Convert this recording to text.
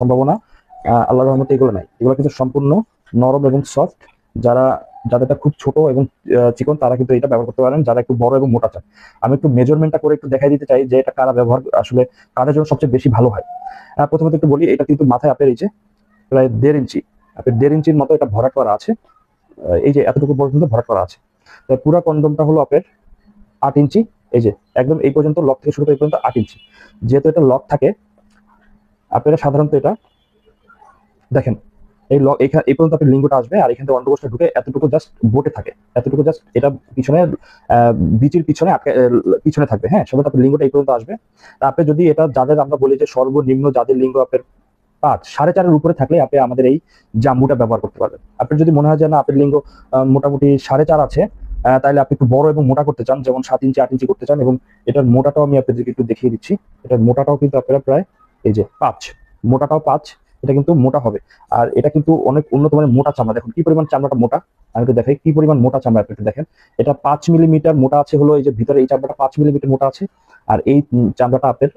সম্ভাবনা আল্লাহ রহমতে এগুলো নাই। এগুলো কিন্তু সম্পূর্ণ নরম এবং সফট যারা যাদেরটা খুব ছোট এবং চিকন, তারা কিন্তু এটা ব্যবহার করতে পারেন, যারা একটু বড় এবং মোটা চান। আমি একটু মেজারমেন্টটা করে একটু দেখাই দিতে চাই যে এটা কারা ব্যবহার, আসলে কাদের জন্য সবচেয়ে বেশি ভালো হয়। প্রথমত একটু বলি, এটা কিন্তু মাথায় আপের এই যে, প্রায় দেড় ইঞ্চি। আপের দেড় ইঞ্চির মতো এটা ভরাট করা আছে। এই যে এতটুকু পর্যন্ত ভরাট করা আছে। তাই পুরো কন্ডমটা হলো আপের আট ইঞ্চি। এই যে, একদম এই পর্যন্ত লক থেকে শুরু করে এই পর্যন্ত আট ইঞ্চি। যেহেতু এটা লক থাকে আপনারা সাধারণত এটা দেখেন, এই এখানে এই পর্যন্ত আপনার লিঙ্গটা আসবে আর এখান থেকে অন্ডকোষটা ঢুকে এতটুকু জাস্ট বোটে থাকে। এতটুকু জাস্ট এটা পিছনে বিচির পিছনে আটকে পিছনে থাকবে। হ্যাঁ সাধারণত আপনার লিঙ্গটা এই পর্যন্ত আসবে। আপনি যদি এটা যাদের আমরা বলি যে সর্বনিম্ন যাদের লিঙ্গ আপনার পাঁচ, সাড়ে চারের উপরে থাকলে আপনি আমাদের এই জাম্বুটা ব্যবহার করতে পারবেন। আপনার যদি মনে হয় যে না, আপনার লিঙ্গ মোটামুটি সাড়ে চার আছে তাহলে আপনি একটু বড় এবং মোটা করতে চান, যেমন সাত ইঞ্চি, আট ইঞ্চি করতে চান এবং এটার মোটাটাও আমি আপনাদেরকে একটু দেখিয়ে দিচ্ছি। এটার মোটাটাও কিন্তু আপনারা প্রায় এই যে পাঁচ, মোটাটাও পাঁচ, এটা কিন্তু মোটা হবে। আর এটা কিন্তু অনেক উন্নত মানের মোটা চামড়া। দেখুন, কি পরিমাণ চামড়াটা মোটা? আমি একটু দেখাই, কি পরিমাণ মোটা চামড়া একটু দেখেন। এটা পাঁচ মিলিমিটার মোটা আছে হলো এই যে ভিতরে, এই চামড়াটা পাঁচ মিলিমিটার মোটা আছে। আর এই চামড়াটা আপনার